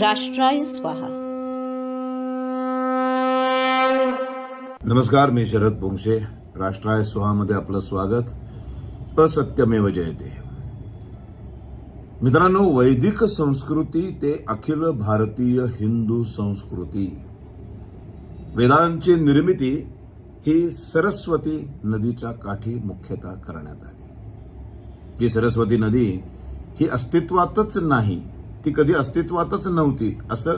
राष्ट्राय स्वाहा। नमस्कार मी शरद भोंगशे राष्ट्राय स्वाहामध्ये आपलं स्वागत. असत्यमेव जयते. मित्रांनो वैदिक संस्कृती ते अखिल भारतीय हिंदू संस्कृती. वेदांची निर्मिती ही सरस्वती नदीच्या काठी मुख्यतः करण्यात आली. ही सरस्वती नदी ही अस्तित्वातच नाही ती कधी अस्तित्वातच नव्हती असं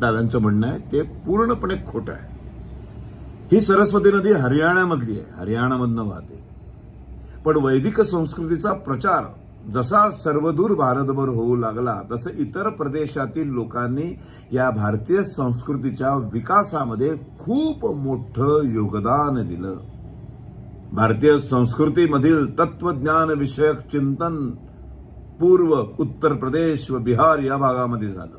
दादांचं म्हणणं आहे. ते पूर्णपणे खोटं आहे. ही सरस्वती नदी हरियाणामधली आहे. हरियाणामधनं वाहते. पण वैदिक संस्कृतीचा प्रचार जसा सर्वदूर भारतभर होऊ लागला तसं इतर प्रदेशातील लोकांनी या भारतीय संस्कृतीच्या विकासामध्ये खूप मोठं योगदान दिलं. भारतीय संस्कृतीमधील तत्वज्ञान विषयक चिंतन पूर्व उत्तर प्रदेश व बिहार या भागामध्ये झालं.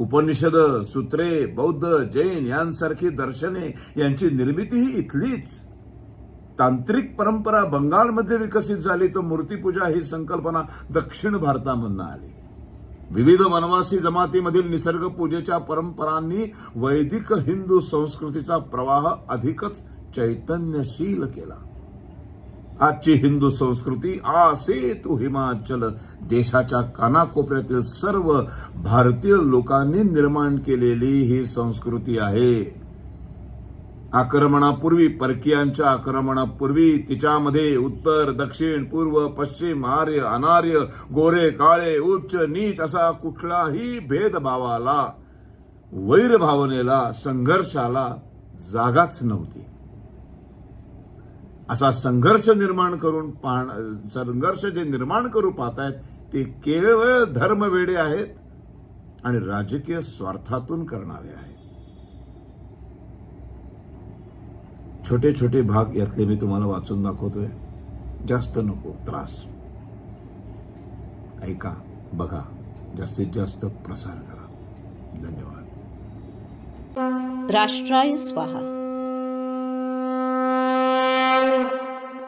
उपनिषद सूत्रे बौद्ध जैन यांसारखी दर्शने यांची निर्मिती ही इथलीच. तांत्रिक परंपरा बंगालमध्ये विकसित झाली तर मूर्तीपूजा ही संकल्पना दक्षिण भारतामधनं आली. विविध वनवासी जमातीमधील निसर्ग पूजेच्या परंपरांनी वैदिक हिंदू संस्कृतीचा प्रवाह अधिकच चैतन्यशील केला. आजची हिंदू संस्कृती आसे तू हिमाचल देशाच्या कानाकोपऱ्यातील सर्व भारतीय लोकांनी निर्माण केलेली ही संस्कृती आहे. आक्रमणापूर्वी परकीयांच्या आक्रमणापूर्वी तिच्यामध्ये उत्तर दक्षिण पूर्व पश्चिम आर्य अनार्य गोरे काळे उच्च नीच असा कुठलाही भेदभावाला वैरभावनेला संघर्षाला जागाच नव्हती. असा संघर्ष निर्माण करून पाहण संघर्ष जे निर्माण करू पाहतायत ते केवळ धर्मवेडे आहेत आणि राजकीय स्वार्थातून करणारे आहेत. छोटे छोटे भाग यातले मी तुम्हाला वाचून दाखवतोय. जास्त नको त्रास. ऐका बघा जास्तीत जास्त प्रसार करा. धन्यवाद. राष्ट्राय स्वाहा.